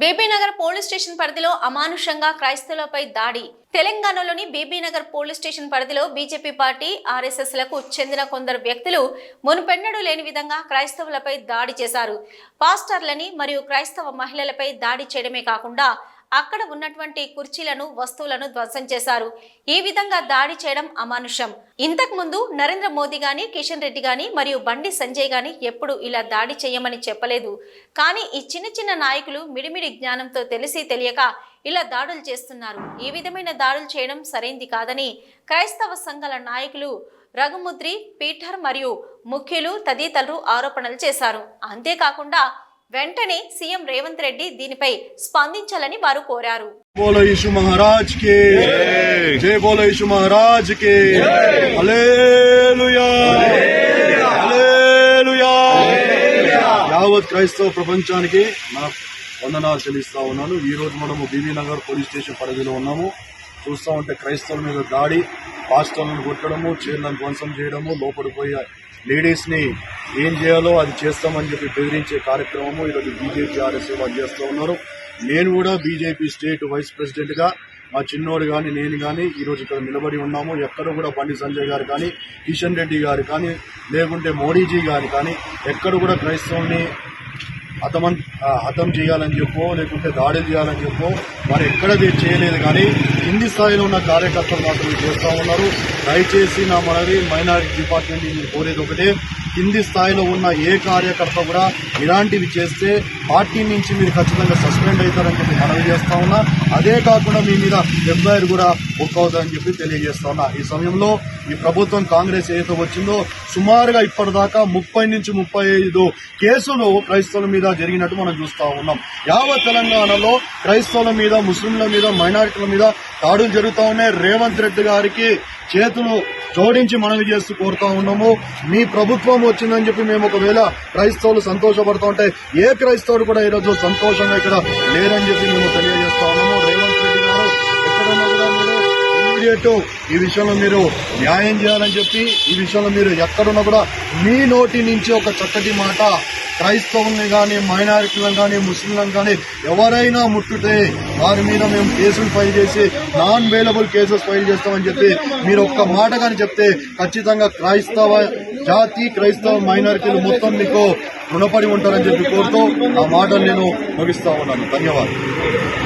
Bibinagar police station పరిధిలో అమానుషంగా క్రైస్తవులపై దాడి. తెలంగాణలోని బీబీనగర్ పోలీస్ స్టేషన్ పరిధిలో బీజేపీ పార్టీ ఆర్ఎస్ఎస్లకు చెందిన కొందరు వ్యక్తులు మునుపెన్నడూ లేని విధంగా క్రైస్తవులపై దాడి చేశారు. పాస్టర్లని మరియు క్రైస్తవ మహిళలపై దాడి చేయడమే కాకుండా అక్కడ ఉన్నటువంటి కుర్చీలను వస్తువులను ధ్వంసం చేశారు. ఈ విధంగా దాడి చేయడం అమానుషం. ఇంతకు ముందు నరేంద్ర మోదీ గాని కిషన్ రెడ్డి గాని మరియు బండి సంజయ్ గాని ఎప్పుడు ఇలా దాడి చేయమని చెప్పలేదు. కానీ ఈ చిన్న చిన్న నాయకులు మిడిమిడి జ్ఞానంతో తెలిసి తెలియక ఇలా దాడులు చేస్తున్నారు. ఈ విధమైన దాడులు చేయడం సరైంది కాదని క్రైస్తవ సంఘాల నాయకులు రఘుముద్రి పీటర్ మరియు ముఖ్యులు తదితరులు ఆరోపణలు చేశారు. అంతేకాకుండా వెంటనే సీఎం రేవంత్ రెడ్డి దీనిపై స్పందించాలని వారు కోరారు. మహారాజ్ కే. మహారాజ్ కే. యావత్ క్రైస్తవ ప్రపంచానికి నా వందనాలు చెల్లిస్తా ఉన్నాను. ఈ రోజు మనము బీబీ నగర్ పోలీస్ స్టేషన్ పరిధిలో ఉన్నాము. చూస్తూ ఉంటే క్రైస్తవుల మీద దాడి పాస్టర్లను కొట్టడము చీరలను ధ్వంసం చేయడము లోపడిపోయే లేడీస్ని ఏం చేయాలో అది చేస్తామని చెప్పి బెదిరించే కార్యక్రమము ఈరోజు బీజేపీ ఆర్ఎస్ఏ వాళ్ళు చేస్తూ ఉన్నారు. నేను కూడా బీజేపీ స్టేట్ వైస్ ప్రెసిడెంట్గా మా చిన్నోడు కానీ నేను కానీ ఈరోజు ఇక్కడ నిలబడి ఉన్నాము. ఎక్కడ కూడా బండి సంజయ్ గారు కానీ కిషన్ రెడ్డి గారు కానీ లేకుంటే మోడీజీ గారు కానీ ఎక్కడ కూడా క్రైస్తవుల్ని హతమన్ హతం చేయాలని చెప్పో లేకుంటే దాడులు చేయాలని చెప్పో మరి ఎక్కడ ఇది చేయలేదు కానీ కింది స్థాయిలో ఉన్న కార్యకర్తలు మాత్రం చేస్తూ ఉన్నారు. దయచేసి నా మనవి మైనారిటీ డిపార్ట్మెంట్ నేను కోరేది ఒకటే. కింది స్థాయిలో ఉన్న ఏ కార్యకర్త కూడా ఇలాంటివి చేస్తే పార్టీ నుంచి మీరు ఖచ్చితంగా సస్పెండ్ అవుతారని చెప్పి మనవి చేస్తా ఉన్నా. అదే కాకుండా మీ మీద ఎంపైర్ కూడా బుక్ అవుతుందని చెప్పి తెలియజేస్తా ఉన్నా. ఈ సమయంలో ఈ ప్రభుత్వం కాంగ్రెస్ ఏదైతే వచ్చిందో సుమారుగా ఇప్పటిదాకా ముప్పై నుంచి ముప్పై ఐదు కేసులు క్రైస్తవుల మీద జరిగినట్టు మనం చూస్తూ ఉన్నాం. యావత్ తెలంగాణలో క్రైస్తవుల మీద ముస్లింల మీద మైనారిటీల మీద దాడులు జరుగుతూ ఉన్నాయి. రేవంత్ రెడ్డి గారికి చేతులు జోడించి మనవి చేస్తూ కోరుతా ఉన్నాము. మీ ప్రభుత్వం వచ్చిందని చెప్పి మేము ఒకవేళ క్రైస్తవులు సంతోషపడుతూ ఉంటే ఏ క్రైస్తవుడు కూడా ఈరోజు సంతోషంగా ఇక్కడ లేదని చెప్పి మేము తెలియజేస్తా ఉన్నాము. రేవంత్ రెడ్డి గారు ఎక్కడున్నా కూడా మీరు ఇమీడియట్ ఈ విషయంలో మీరు న్యాయం చేయాలని చెప్పి ఈ విషయంలో మీరు ఎక్కడున్నా కూడా మీ నోటి నుంచి ఒక చక్కటి మాట క్రైస్తవుల్ని కానీ మైనారిటీలను కానీ ముస్లింలను కానీ ఎవరైనా ముట్టుతే వారి మీద మేము కేసులు ఫైల్ చేసి నాన్ వేలబుల్ కేసెస్ ఫైల్ చేస్తామని చెప్పి మీరు ఒక్క మాట కానీ చెప్తే ఖచ్చితంగా క్రైస్తవ జాతి క్రైస్తవ మైనారిటీలు మొత్తం మీకు రుణపడి ఉంటారని చెప్పి కోరుతూ ఆ మాటలు నేను ముగిస్తా ఉన్నాను. ధన్యవాదాలు.